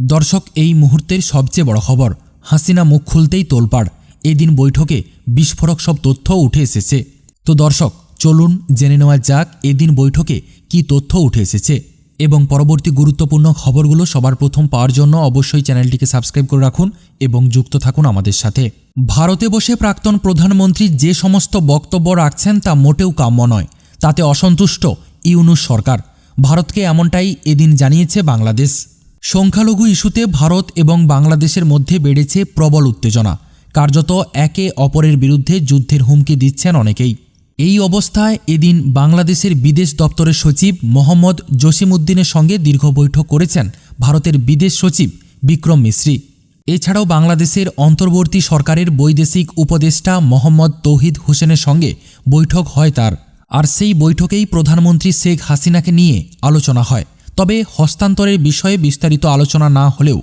দর্শক এই মুহূর্তের সবচেয়ে বড় খবর, হাসিনা মুখ খুলতেই তোলপাড়। এদিন বৈঠকে বিস্ফোরক সব তথ্য উঠে এসেছে। তো দর্শক, চলুন জেনে নেওয়া যাক এদিন বৈঠকে কি তথ্য উঠে এসেছে। এবং পরবর্তী গুরুত্বপূর্ণ খবরগুলো সবার প্রথম পাওয়ার জন্য অবশ্যই চ্যানেলটিকে সাবস্ক্রাইব করে রাখুন এবং যুক্ত থাকুন আমাদের সাথে। ভারতে বসে প্রাক্তন প্রধানমন্ত্রী যে সমস্ত বক্তব্য রাখছেন তা মোটেও কাম্য নয়। তাতে অসন্তুষ্ট ইউনুস সরকার। ভারতকে এমনটাই এদিন জানিয়েছে বাংলাদেশ। সংখ্যালঘু ইস্যুতে ভারত এবং বাংলাদেশের মধ্যে বেড়েছে প্রবল উত্তেজনা। কার্যত একে অপরের বিরুদ্ধে যুদ্ধের হুমকি দিচ্ছেন অনেকেই। এই অবস্থায় এদিন বাংলাদেশের বিদেশ দপ্তরের সচিব মোহাম্মদ জসিমউদ্দিনের সঙ্গে দীর্ঘ বৈঠক করেছেন ভারতের বিদেশ সচিব বিক্রম মিশ্রি। এছাড়াও বাংলাদেশের অন্তর্বর্তী সরকারের বৈদেশিক উপদেষ্টা মোহাম্মদ তৌহিদ হোসেনের সঙ্গে বৈঠক হয় তার। আর সেই বৈঠকেই প্রধানমন্ত্রী শেখ হাসিনাকে নিয়ে আলোচনা হয়। তবে হস্তান্তরের বিষয়ে বিস্তারিত আলোচনা না হলেও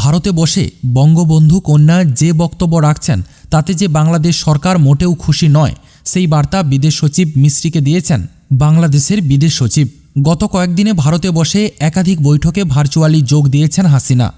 ভারতে বসে বঙ্গবন্ধু কন্যা যে বক্তব্য রাখছেন, তাতে যে বাংলাদেশ সরকার মোটেও খুশি নয়, সেই বার্তা বিদেশ সচিব মিশ্রিকে দিয়েছেন বাংলাদেশের বিদেশ সচিব। গত কয়েকদিনে ভারতে বসে একাধিক বৈঠকে ভার্চুয়ালি যোগ দিয়েছেন হাসিনা।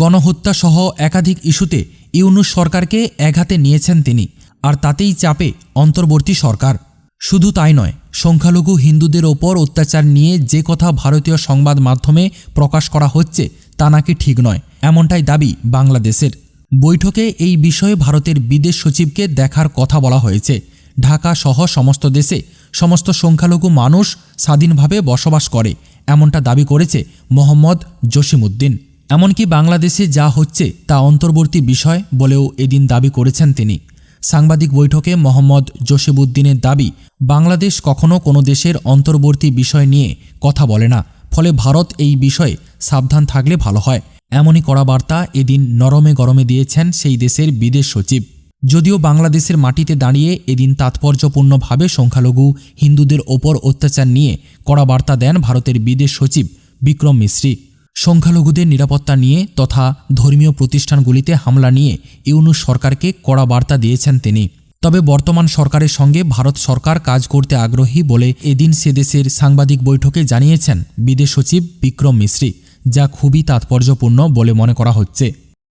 গণহত্যা সহ একাধিক ইস্যুতে ইউনুস সরকারকে এঘাতে নিয়েছেন তিনি, আর তাতেই চাপে অন্তর্বর্তী সরকার। শুধু তাই নয় সংখ্যালঘু হিন্দুদের ওপর অত্যাচার নিয়ে যে কথা ভারতীয় সংবাদ মাধ্যমে প্রকাশ করা হচ্ছে, তা নাকি ঠিক নয়। এমনটাই দাবি বাংলাদেশের। বৈঠকে এই বিষয়ে ভারতের বিদেশ সচিবকে দেখার কথা বলা হয়েছে। ঢাকা সহ সমস্ত দেশে সমস্ত সংখ্যালঘু মানুষ স্বাধীনভাবে বসবাস করে, এমনটা দাবি করেছে মোহাম্মদ জসিমউদ্দিন। এমনকি বাংলাদেশে যা হচ্ছে, তা অন্তর্বর্তী বিষয় বলেও এদিন দাবি করেছেন তিনি। সাংবাদিক বৈঠকে মোহাম্মদ জসিবউদ্দিনের দাবি, বাংলাদেশ কখনো কোনো দেশের অন্তর্বর্তী বিষয় নিয়ে কথা বলে না, ফলে ভারত এই বিষয়ে সাবধান থাকলে ভালো হয়। এমনই কড়া বার্তা এদিন নরমে গরমে দিয়েছেন সেই দেশের বিদেশ সচিব। যদিও বাংলাদেশের মাটিতে দাঁড়িয়ে এদিন তাৎপর্যপূর্ণভাবে সংখ্যালঘু হিন্দুদের ওপর অত্যাচার নিয়ে কড়া বার্তা দেন ভারতের বিদেশ সচিব বিক্রম মিশ্রি সংখ্যালঘুদের নিরাপত্তা নিয়ে তথা ধর্মীয় প্রতিষ্ঠানগুলিতে হামলা নিয়ে ইউনুস সরকারকে কড়া বার্তা দিয়েছেন তিনি। তবে বর্তমান সরকারের সঙ্গে ভারত সরকার কাজ করতে আগ্রহী বলে এদিন সেদেশের সাংবাদিক বৈঠকে জানিয়েছেন বিদেশ সচিব বিক্রম মিশ্রি, যা খুবই তাৎপর্যপূর্ণ বলে মনে করা হচ্ছে।